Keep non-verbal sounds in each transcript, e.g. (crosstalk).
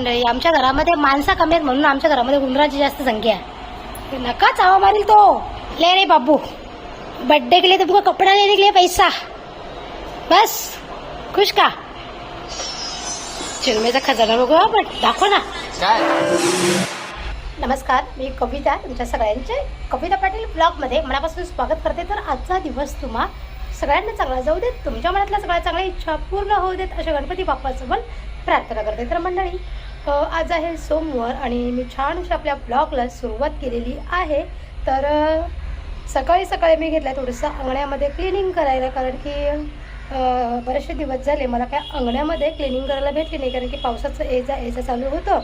मंडळी आमच्या घरामध्ये माणसं कमी आहेत म्हणून आमच्या घरामध्ये उंदराची जास्त संख्या आहे. नका चावा मारील तो. ले रे बाबू. बर्थडे के लिए तुमको कपड़ा लेने के लिए पैसा. बस. खुश का? चिरमेचा खजाना बघू आपण दाखव ना. नमस्कार मी कविता तुमच्या सगळ्यांचे कविता पाटील ब्लॉगमध्ये मनापासून स्वागत करते. तर आजचा दिवस तुम्हा सगळ्यांना चांगला जाऊ देत तुमच्या मनातल्या सगळ्या चांगल्या इच्छा पूर्ण होऊ देत अशा गणपती बाप्पाचं पण प्रार्थना करते. तर मंडळी आज आहे सोमवार आणि मी छान आपल्या ब्लॉगला सुरुवात केलेली आहे. तर सकाळी सकाळी मी घेतलं थोडंसं अंगण्यामध्ये क्लिनिंग करायला कारण की बरेचसे दिवस झाले मला काय अंगण्यामध्ये क्लिनिंग करायला भेटली नाही कारण की पावसाचं एजा जा चालू होतं.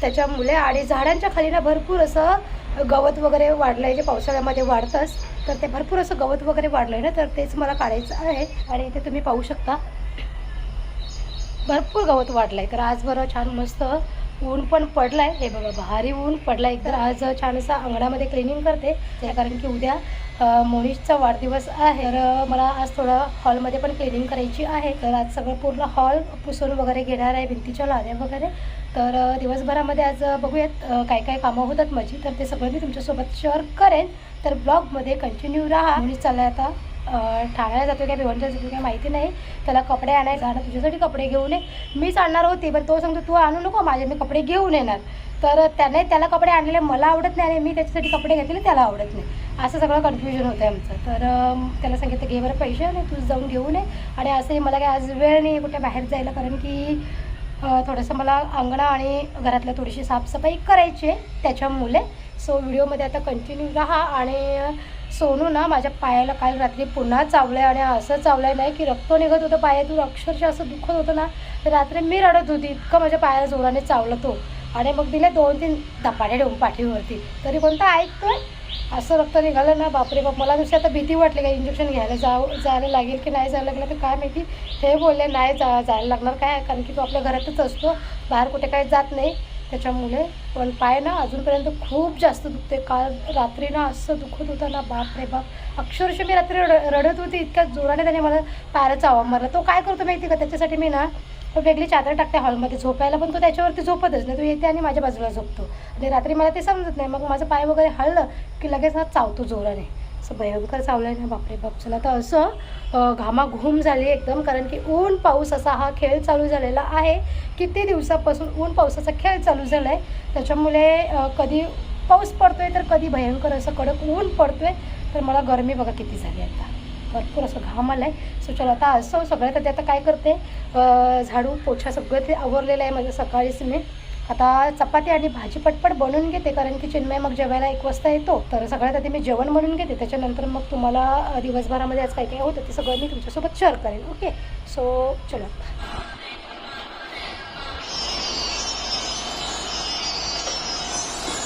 त्याच्यामुळे आणि झाडांच्या खाली ना भरपूर असं गवत वगैरे वाढलं आहे जे पावसाळ्यामध्ये वाढतंच तर ते भरपूर असं गवत वगैरे वाढलं आहे ना तर तेच मला काढायचं आहे आणि ते तुम्ही पाहू शकता. भरपूर गवत वाढलं आहे तर आज बरं छान मस्त ऊन पण पडलं आहे हे बघा भारी ऊन पडला आहे तर आज छान असा अंगणामध्ये क्लिनिंग करते. त्या कारण की उद्या अ, मोनिशचा वाढदिवस आहे. तर मला आज थोडं हॉलमध्ये पण क्लिनिंग करायची आहे. तर आज सगळं पूर्ण हॉल पुसून वगैरे घेणार आहे भिंतीच्या लाद्या वगैरे. तर दिवसभरामध्ये आज बघूयात काय काय कामं होतात माझी. तर ते सगळं मी तुमच्यासोबत शेअर करेन. तर ब्लॉगमध्ये कंटिन्यू राहा. मोनिश चाललाय आता ठाण्याला जातो काय भिवंडीला जातो काय माहिती नाही त्याला कपडे आणायचं आणि तुझ्यासाठी कपडे घेऊन ये. मीच आणणार होती पण तो सांगतो तू आणू नको माझे मी कपडे घेऊन येणार. तर त्याने त्याला कपडे आणलेले मला आवडत नाही आणि मी त्याच्यासाठी कपडे घेतलेले त्याला आवडत नाही. असं सगळं कन्फ्युजन होतं आमचं. तर त्याला सांगितलं घे बरं पैसे आणि तूच जाऊन घेऊन ये. आणि असंही मला काय आज वेळ नाही कुठे बाहेर जायला कारण की थोडंसं मला अंगणा आणि घरातलं थोडीशी साफसफाई करायची आहे त्याच्यामुळे. सो व्हिडिओमध्ये आता कंटिन्यू राहा आणि सोनू ना माझ्या पायाला काल रात्री पुन्हा चावलं आहे आणि असं चावलं आहे नाही की रक्त निघत होतं पायातून. अक्षरशः असं दुखत होतं ना तर रात्री मी रडत होती. इतकं माझ्या पायाला जोराने चावलं तो आणि मग दिले दोन तीन धपाटे ठेवून पाठीवरती. तरी कोणता ऐकतोय. असं रक्त निघालं ना बापरे बाप. मला दुसरी आता भीती वाटली का इंजेक्शन घ्यायला जाव जायला लागेल की नाही जायला लागलं? तर काय माहिती? हे बोलले नाही जा जायला लागणार. काय? कारण की तो आपल्या घरातच असतो. बाहेर कुठे काय जात नाही. त्याच्यामुळे. पण पाय ना अजूनपर्यंत खूप जास्त दुखते काल रात्री ना असं दुखत होतं ना बाप रे बाप. अक्षरशः मी रात्री रड रडत होती इतक्या जोराने त्याने मला पायाला चावा मारला. तो काय करतो माहिती का? त्याच्यासाठी मी ना वेगळी चादर टाकते हॉलमध्ये. झोपायला पण तो त्याच्यावरती झोपतच नाही. तो येते आणि माझ्या बाजूला झोपतो. आणि रात्री मला ते समजत नाही. मग माझं पाय वगैरे हळलं की लगेच हा चावतो जोराने. असं भयंकर चावलं आहे ना बापरे बाप. चला तर असं घामाघूम झाली एकदम कारण की ऊन पाऊस असा हा खेळ चालू झालेला आहे. किती दिवसापासून ऊन पावसाचा खेळ चालू झाला आहे त्याच्यामुळे कधी पाऊस पडतोय तर कधी भयंकर असं कडक ऊन पडतोय. तर मला गरमी बघा किती झाली आता. भरपूर असं घाम आला आहे सो चला आता असं सगळं तर आता काय करते? झाडू पोछा सगळं ते आवरलेलं आहे माझं सकाळीच मी. आता चपाती आणि भाजी पटपट बनवून घेते कारण की चिन्मय मग जेवायला एक वाजता येतो. तर सगळ्यात आधी मी जेवण बनवून घेते त्याच्यानंतर मग तुम्हाला दिवसभरामध्ये आज काय काय होतं ते सगळं मी तुमच्यासोबत शेअर करेन. ओके सो चलो.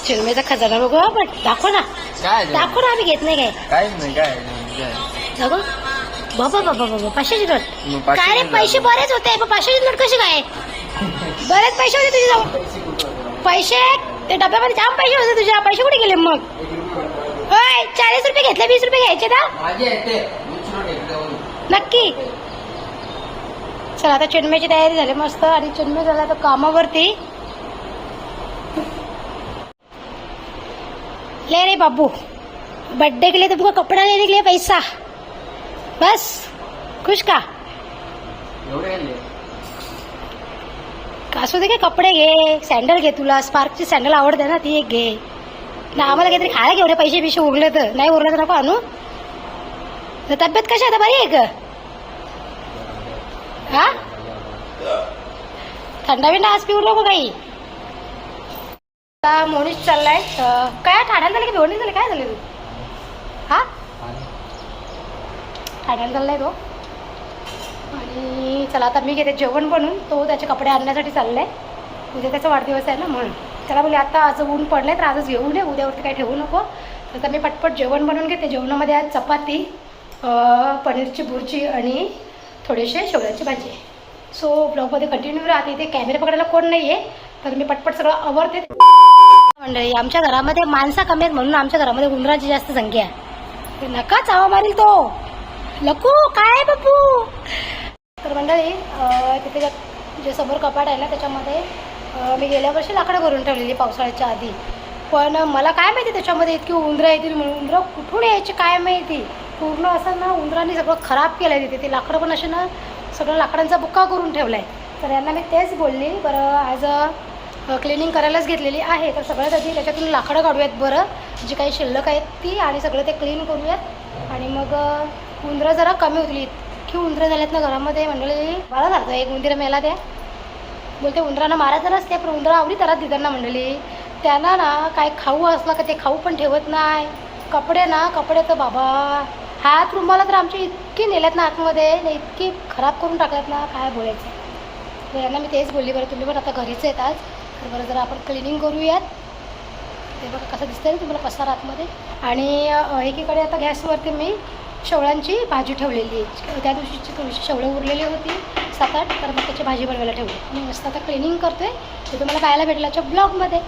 चिन्मयचा खजाना बघू आपण. दाखव ना. काय दाखव ना आम्ही घेत नाही काय. काहीच नाही काय काय? दाखव बाबा बाबा बाबा पाचशेची नोट. काय रे पैसे. बरेच होते पाचशेची नोट कशी काय? बरेच पैसे होते तुझे जवळ पैसे? ते डब्यामध्ये जाम पैसे होते तुझ्या. पैसे कुठे गेले मग? होय चाळीस रुपये घेतले वीस रुपये घ्यायचे ना. नक्की. चला आता चिन्मयची तयारी झाली मस्त. आणि चिन्मय झाला आता कामावरती. ले रे बाबू. बर्थडे के लिए तुमको कपड़ा लेने के लिए पैसा. बस. खुश का? असू दे काय कपडे घे सँडल घे तुला. स्पार्कची सँडल आवडते ना ती एक घे. ना आम्हाला काहीतरी खायला घेऊ रे पैसे बिशे उरले तर. नाही उरले तर नको आणू. तर तब्येत कशी आता? बरी आहे का? हा? थंडा बिंडा आज पिऊ नको काही. आता मोनीश चाललाय. काय ठाण्याला झालं की भिवंडी झालं? काय झालं? तू हा ठाण्याला चाललाय तो. आणि चला आता मी घेते जेवण बनवून. तो त्याचे कपडे आणण्यासाठी चाललाय. उद्या त्याचा वाढदिवस आहे ना म्हणून. त्याला बोलले आता आज ऊन पडलंय तर आजच घेऊन ये उद्यावरती काही ठेवू नको. तर आता मी पटपट जेवण बनवून घेते. जेवणामध्ये आज चपाती पनीरची भुर्जी आणि थोडेसे शेवळ्याची भाजी सो ब्लॉगमध्ये कंटिन्यू राहते. इथे कॅमेरा पकडायला कोण नाही आहे तर मी पटपट सगळं आवरते. मंडळी आमच्या घरामध्ये माणसं कमी आहेत म्हणून आमच्या घरामध्ये उंदराची जास्त संख्या आहे. नका चावा मारील तो. लकू काय बापू? मंडळी तिथे जे- जे समोर कपाट आहे ना त्याच्यामध्ये मी गेल्या वर्षी लाकडं भरून ठेवलेली पावसाळ्याच्या आधी. पण मला काय माहिती त्याच्यामध्ये इतकी उंदरं येतील म्हणून? उंदरं कुठून यायची काय माहिती? पूर्ण असं ना उंदरांनी सगळं खराब केलं आहे तिथे. ते लाकडं पण असे ना सगळं लाकडांचा बुक्का करून ठेवला आहे तर यांना मी तेच बोलली बरं ॲज अ क्लिनिंग करायलाच घेतलेली आहे. तर सगळ्यात आधी त्याच्यातून लाकडं काढूयात बरं. जी काही शिल्लक आहेत ती आणि सगळं ते क्लीन करूयात. आणि मग उंदरं जरा कमी होतील. इतकी उंदरं झाल्यात ना घरामध्ये. मंडळी मला झालं एक उंदीर मेला त्या. बोलते उंदरांना मारायचं नसते पण उंदरं आवडी तरच देतात ना मंडळी त्यांना ना काय खाऊ असला का ते खाऊ पण ठेवत नाही. कपडे ना कपडे तर बाबा. हात रुमाला तर आमची इतकी नेल्यात ना आतमध्ये. ना इतकी खराब करून टाकल्यात ना काय बोलायचं. तर यांना मी तेच बोलली बरं तुम्ही पण आता घरीच येत आज. तर बरं जरा आपण क्लिनिंग करूयात. ते बघा कसं दिसतंय तुम्हाला पसार आतमध्ये. आणि एकीकडे आता गॅसवरती मी शेवळ्यांची भाजी ठेवलेली आहे. त्या दिवशीची थोडीशी शेवळं उरलेली होती सात आठ तर मग त्याची भाजी बनवायला ठेवली. आणि मस्त आता क्लिनिंग करतोय. ते तुम्हाला पाहायला भेटल्याच्या ब्लॉगमध्ये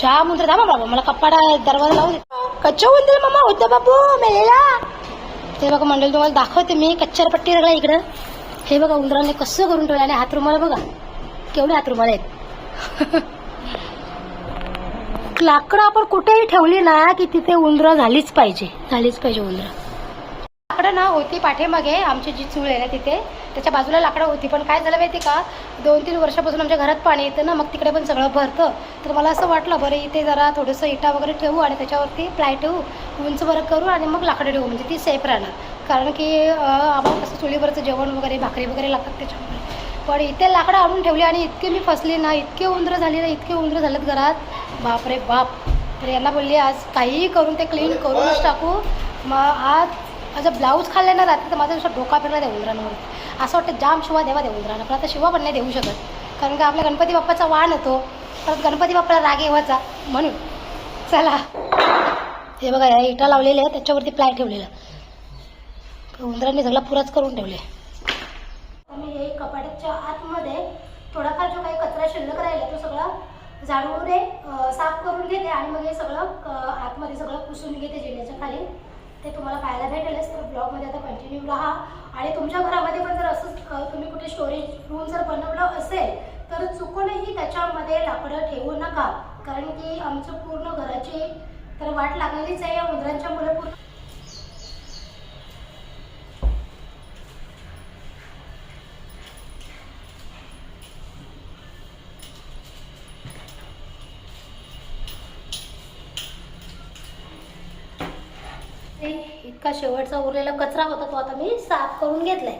चहा मुंद्र उंदर दाबा बाबा मला कपाडा दरवाजा लावून दे. कच्चा उंदर मामा होतं बाबू मेलेला. ते बघा मंडळी तुम्हाला दाखवते मी. कच्चार पट्टी सगळं इकडं. हे बघा उंदराने कसं करून ठेवलं आणि हातरुमाला बघा. केवढे हातरुमाल आहेत. (laughs) लाकडं आपण कुठेही ठेवली ना की तिथे उंदरं झालीच पाहिजे. झालीच पाहिजे उंदरं. लाकडं ना होती पाठीमागे आमची जी चूळ आहे ना तिथे त्याच्या बाजूला लाकडं होती. पण काय झालं माहिती का? दोन तीन वर्षापासून आमच्या घरात पाणी येतं ना मग तिकडे पण सगळं भरतं. तर मला असं वाटलं बरं इथे जरा थोडंसं इटा वगैरे ठेवू आणि त्याच्यावरती प्लाय ठेवू उंच वरं करू आणि मग लाकडं ठेवू. म्हणजे ती सेफ राहणार. कारण की आम्हाला कसं चुलीवरचं जेवण वगैरे भाकरी वगैरे लागतात त्याच्यामुळे. पण इथे लाकडं आणून ठेवली आणि इतके मी फसली ना इतके उंदरं झाली ना इतके उंदरं झालेत घरात. बापरे बाप. तर यांना बोलली आज काहीही करून ते क्लीन करूनच टाकू. मग आज माझं ब्लाऊज खाल्ले ना रात्री तर माझा नुसता डोका फिरला त्या उंदरांवर असं वाटतं जाम शिवा द्यावा त्या उंदरांना पण आता शिवा पण नाही देऊ शकत. कारण का आपल्या गणपती बाप्पाचा वाण येतो. परत गणपती बाप्पाला राग येवाचा. म्हणून चला. हे बघा या इटा लावलेल्या आहे त्याच्यावरती प्लाय ठेवलेला. उंदरांनी सगळा पुराच करून ठेवले. आणि हे कपाटाच्या आतमध्ये थोडाफार जो काही कचरा शिल्लक राहिला तो सगळा झाडून साफ करून घेते आणि मग हे सगळं आतमध्ये सगळं पुसून घेते जिन्याच्या खाली. ते तुम्हाला पाहायला भेटेलच तर ब्लॉगमध्ये आता कंटिन्यू राहा. आणि तुमच्या घरामध्ये पण जर असंच तुम्ही कुठे स्टोरेज रूम जर बनवलं असेल तर चुकूनही त्याच्यामध्ये लाकडं ठेवू नका. कारण की आमचं पूर्ण घराची तर वाट लागलेलीच आहे या मुद्रांच्या मुलं पूर्ण इतका शेवटचा उरलेला कचरा होता तो आता मी साफ करून घेतलाय.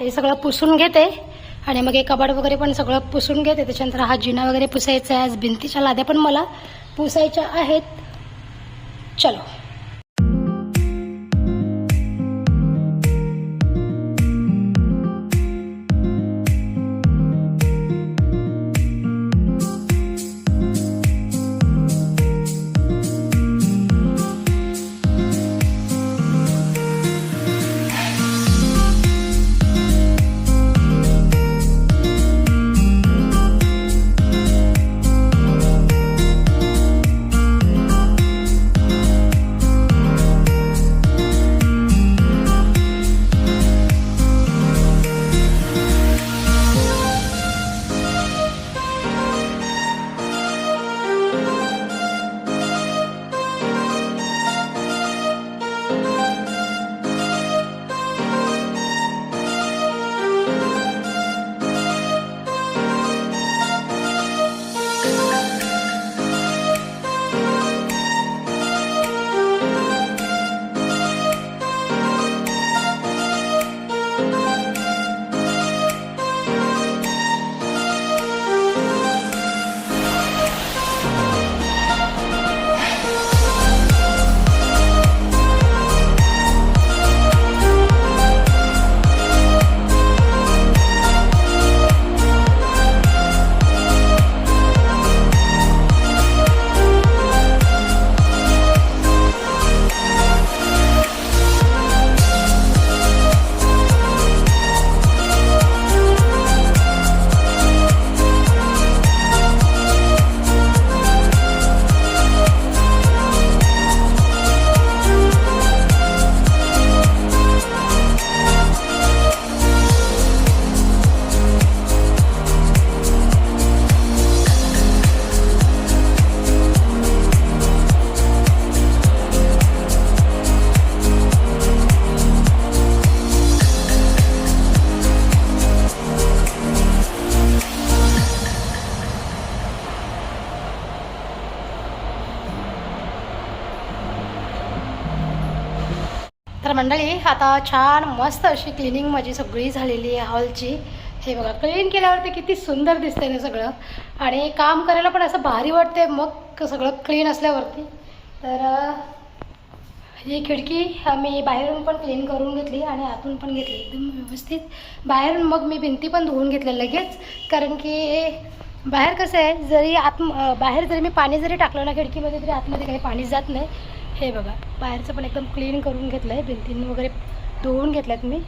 हे सगळं पुसून घेते. आणि मग हे कबाड वगैरे पण सगळं पुसून घेते. त्याच्यानंतर हा जिना वगैरे पुसायचा आहे. आज भिंतीच्या लाद्या पण मला पुसायच्या आहेत. चलो. तर मंडळी आता छान मस्त अशी क्लिनिंग माझी सगळी झालेली आहे हॉलची हे बघा क्लीन केल्यावरती किती सुंदर दिसतंय ना सगळं. आणि काम करायला पण असं भारी वाटते मग सगळं क्लीन असल्यावरती. तर ही खिडकी मी बाहेरून पण क्लीन करून घेतली आणि आतून पण घेतली एकदम व्यवस्थित. बाहेरून मग मी भिंती पण धुवून घेतल्या लगेच कारण की बाहेर कसं आहे जरी आत बाहेर जरी मी पाणी जरी टाकलं ना खिडकीमध्ये तरी आतमध्ये काही पाणी जात नाही. हे बघा बाहेरचं पण एकदम क्लीन करून घेतलं आहे भिंतींनी वगैरे धुवून घेतल्यात मी.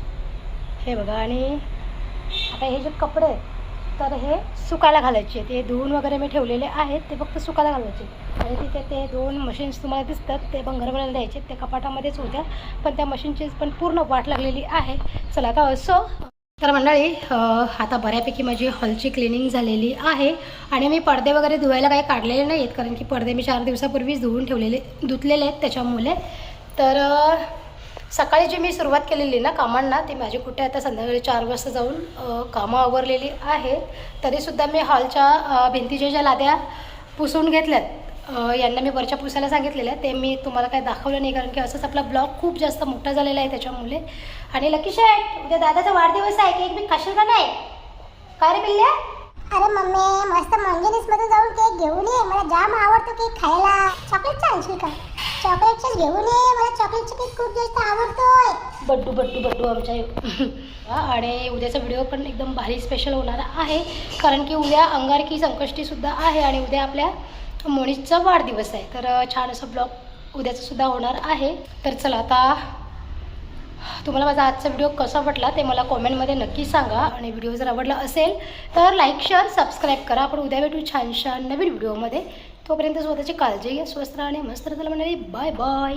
हे बघा आणि आता हे जे कपडे आहेत तर हे सुकायला घालायचे ते धुवून वगैरे मी ठेवलेले आहेत ते फक्त सुकायला घालायचे आणि तिथे ते दोन मशीन्स तुम्हाला दिसतात ते भंगारवाल्याला द्यायचे ते कपाटामध्येच होत्या पण त्या मशीनची पण पूर्ण वाट लागलेली आहे. चला आता असो तर मंडळी आता बऱ्यापैकी माझी हॉलची क्लिनिंग झालेली आहे आणि मी पडदे वगैरे धुवायला काही काढलेले नाही आहेत कारण की पडदे मी चार दिवसापूर्वीच धुवून ठेवलेले धुतलेले आहेत त्याच्यामुळे. तर सकाळी जी मी सुरुवात केलेली ना कामांना ती माझी कुठे आता संध्याकाळी चार वाजता जाऊन कामं आवरलेली आहेत. तरीसुद्धा मी हॉलच्या भिंतीच्या ज्या लाद्या पुसून घेतल्यात यांना मी वरच्या पुसायला सांगितलेल्या ते मी तुम्हाला काही दाखवलं नाही कारण की असंच आपला ब्लॉग खूप जास्त मोठा झालेला आहे त्याच्यामुळे. आणि लकी शेट उद्या दादाचा वाढदिवस आहे केक मी खाशील का नाही? काय रे पिल्ल्या? अरे मम्मी मस्त मंगेनीसमध्ये जाऊन केक घेऊन ये. मला जाम आवडतो केक खायला. चॉकलेटचा आणशील का? चॉकलेटचाच घेऊन ये. मला चॉकलेटचा केक खूप जास्त आवडतोय. बड्डू बड्डू बड्डू आमच्या (laughs) आणि उद्याचा व्हिडिओ पण एकदम भारी स्पेशल होणार आहे कारण की उद्या अंगारकी संकष्टीसुद्धा आहे आणि उद्या आपल्या मोनीचा वाढदिवस आहे. तर छान असं ब्लॉग उद्याचंसुद्धा होणार आहे. तर चला आता तुम्हाला माझा आजचा व्हिडिओ कसा वाटला ते मला कॉमेंटमध्ये नक्की सांगा. आणि व्हिडिओ जर आवडला असेल तर लाईक शेअर सबस्क्राईब करा. आपण उद्या भेटू छान छान नवीन व्हिडिओमध्ये. तोपर्यंत स्वतःची काळजी घ्या स्वस्त आणि मस्त राहा. Bye bye.